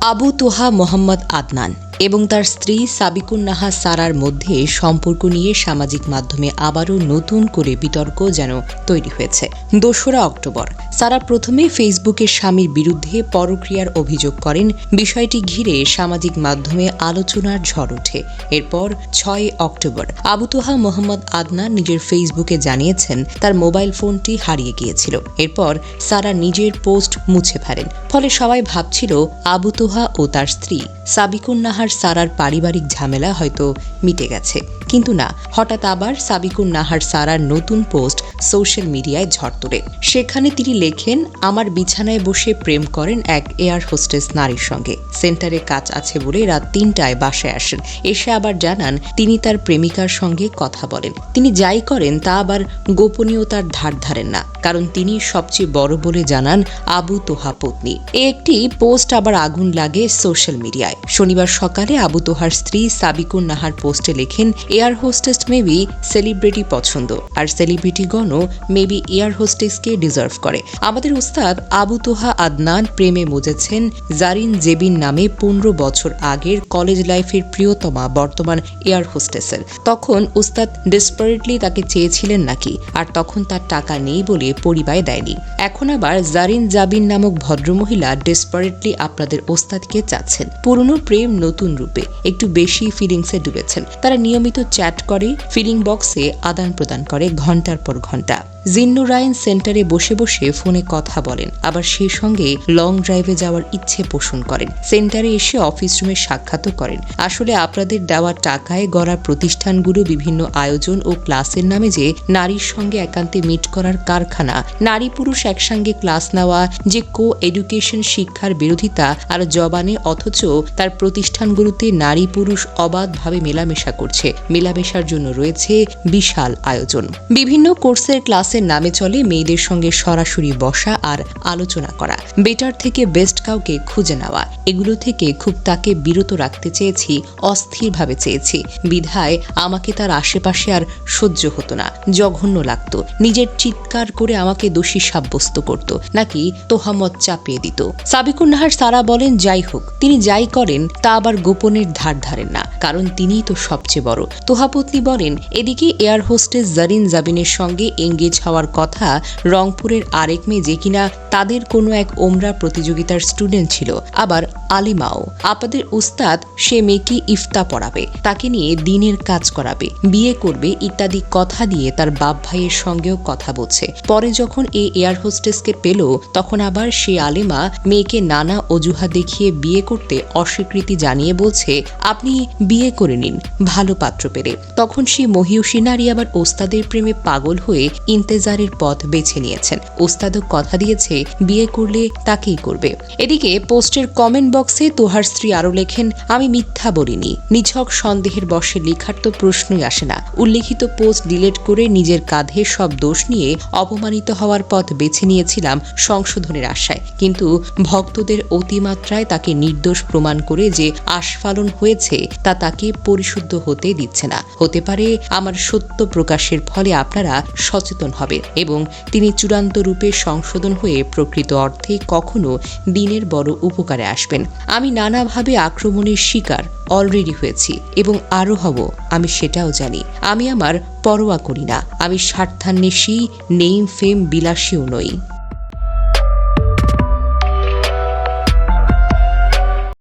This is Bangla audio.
আবু তোহা মোহাম্মদ আদনান। এবং তার স্ত্রী সাবিকুন নাহা সারার মধ্যে সম্পর্ক নিয়ে সামাজিক মাধ্যমে আবারও নতুন করে বিতর্ক যেন তৈরি হয়েছে। দোসরা অক্টোবর। সারা প্রথমে ফেসবুকে স্বামীর বিরুদ্ধে পরক্রিয়ার অভিযোগ করেন। বিষয়টি ঘিরে সামাজিক মাধ্যমে আলোচনার ঝড় ওঠে। এরপর ছয় অক্টোবর। আবু তোহা মোহাম্মদ আদনান নিজের ফেসবুকে জানিয়েছেন, তার মোবাইল ফোনটি হারিয়ে গিয়েছিল। এরপর সারা নিজের পোস্ট মুছে ফেলেন। ফলে সবাই ভাবছিল, আবু তোহা ও তার স্ত্রী সাবিকুন নাহার সারার পারিবারিক ঝামেলা হয়তো মিটে গেছে। কিন্তু না, হঠাৎ আবার সাবিকুন নাহার সারার নতুন পোস্ট সোশ্যাল মিডিয়ায় ঝড় তোলে। সেখানে তিনি লেখেন, আমার বিছানায় বসে প্রেম করেন এক এয়ার হোস্টেস নারীর সঙ্গে। সেন্টারে কাজ আছে বলে রাত তিনটায় বাসায় আসেন। এসে আবার জানান, তিনি তার প্রেমিকার সঙ্গে কথা বলেন। তিনি যাই করেন, তা আবার গোপনীয়তার ধার ধারেন না। কারণ তিনি সবচেয়ে বড় বলে জানান, আবু তোহা পত্নী। একটি পোস্ট আবার আগুন লাগে সোশ্যাল মিডিয়ায়। শনিবার সকালে আবু তোহার স্ত্রী সাবিকুন নাহার পোস্টে লেখেন এয়ার হোস্টেস মেবি সেলিব্রিটি পছন্দ, আর সেলিব্রিটিগণও মেবি এয়ার হোস্টেসকে ডিজার্ভ করে। আমাদের উস্তাদ আবু তোহা আদনান প্রেমে মজেছেন জারিন জেবিন নামে পনেরো বছর আগের কলেজ লাইফের প্রিয়তমা বর্তমান এয়ার হোস্টেসের। তখন উস্তাদ ডেসপারেটলি তাকে চেয়েছিলেন নাকি, আর তখন তার টাকা নেই বলে পরিবায় দেয়নি। এখন আবার জারিন জাবিন নামক ভদ্রমহিলা ডেসপারেটলি আপনাদের ওস্তাদকে চাচ্ছেন। পুরনো প্রেম নতুন রূপে, একটু বেশি ফিলিংসে ডুবেছেন। তারা নিয়মিত চ্যাট করে ফিলিং বক্সে আদান প্রদান করে ঘণ্টার পর ঘণ্টা। জিন্নুরায়ন সেন্টারে বসে বসে ফোনে কথা বলেন। আবার সেই সঙ্গে লং ড্রাইভে যাওয়ার ইচ্ছে পোষণ করেন। সেন্টারে এসে অফিস রুমে সাক্ষাৎও করেন। আসলে আপনাদের দেওয়া টাকায় গড়া প্রতিষ্ঠানগুলো বিভিন্ন আয়োজন ও ক্লাসের নামে যে নারীর সঙ্গে একান্তে মিট করার কারখানা, নারী পুরুষ একসঙ্গে ক্লাস নেওয়া, যে কো এডুকেশন শিক্ষার বিরোধিতা, আর জবানে অথচ তার প্রতিষ্ঠানগুলোতে নারী পুরুষ অবাধভাবে মেলামেশা করছে। মেলামেশার জন্য রয়েছে বিশাল আয়োজন। বিভিন্ন কোর্সের ক্লাসের নামে চলে মেয়েদের সঙ্গে সরাসরি বসা আর আলোচনা করা। বেটার থেকে বেস্ট কাউকে খুঁজে নেওয়া। এগুলো থেকে খুব তাকে বিরত রাখতে চেয়েছি, অস্থিরভাবে চেয়েছি। বিধায় আমাকে তার আশেপাশে আর সহ্য হতো না, জঘন্য লাগতো। নিজের চিৎকার করে আমাকে দোষী সাব্যস্ত করত, নাকি তোহামত চাপিয়ে দিত। সাবিকুন নাহার সারা বলেন, যাই হোক, তিনি যাই করেন, তা আবার গোপনের ধার ধারেন না। কারণ তিনিই তো সবচেয়ে বড়। তোহাপত্নী বলেন, এদিকে এয়ার হোস্টেস জারিন জাবিনের সঙ্গে এঙ্গেজ হওয়ার কথা রংপুরের আরেক মেয়ে যে কিনা তাদের কোনো এক ওমরা প্রতিযোগিতার স্টুডেন্ট ছিল, আবার আলিমাও। আপাদের উস্তাদ, সে মেয়েকে ইফতা পড়াবে, তাকে নিয়ে দিনের কাজ করাবে, বিয়ে করবে ইত্যাদি কথা দিয়ে তার বাপ ভাইয়ের সঙ্গেও কথা বলছে। পরে যখন এই এয়ার হোস্টেসকে পেল, তখন আবার সে আলেমা মেয়েকে নানা অজুহা দেখিয়ে বিয়ে করতে অস্বীকৃতি জানিয়ে বলছে, আপনি বিয়ে করে নিন, ভালো পাত্র পেরে তখন সে মহিষী নারী আবার ওস্তাদের প্রেমে পাগল হয়ে ইন্তেজারের পথ বেছে নিয়েছেন। ওস্তাদও কথা দিয়েছে বিয়ে করলে তাকেই করবে। এদিকে পোস্টের কমেন্ট বক্সে তোহার স্ত্রী আরও লেখেন, আমি মিথ্যা বলিনি। নিছক সন্দেহের বসে লেখার তো প্রশ্নই আসে না। উল্লেখিত পোস্ট ডিলিট করে নিজের কাঁধে সব দোষ নিয়ে অপমানিত হওয়ার পথ বেছে নিয়েছিলাম সংশোধনের আশায়। কিন্তু ভক্তদের অতিমাত্রায় তাকে নির্দোষ প্রমাণ করে যে আস্ফালন হয়েছে, তা তাকে পরিশুদ্ধ হতে দিচ্ছে না। হতে পারে আমার সত্য প্রকাশের ফলে আপনারা সচেতন হবেন এবং তিনি চূড়ান্ত রূপে সংশোধন হয়ে প্রকৃত অর্থে কখনো দিনের বড় উপকারে আসবেন। আমি নানাভাবে আক্রমণের শিকার অলরেডি হয়েছি, এবং আরও হব, আমি সেটাও জানি। আমি আমার পরোয়া করি না, আমি স্বার্থান্বেষী নেইম ফেম বিলাসীও নই।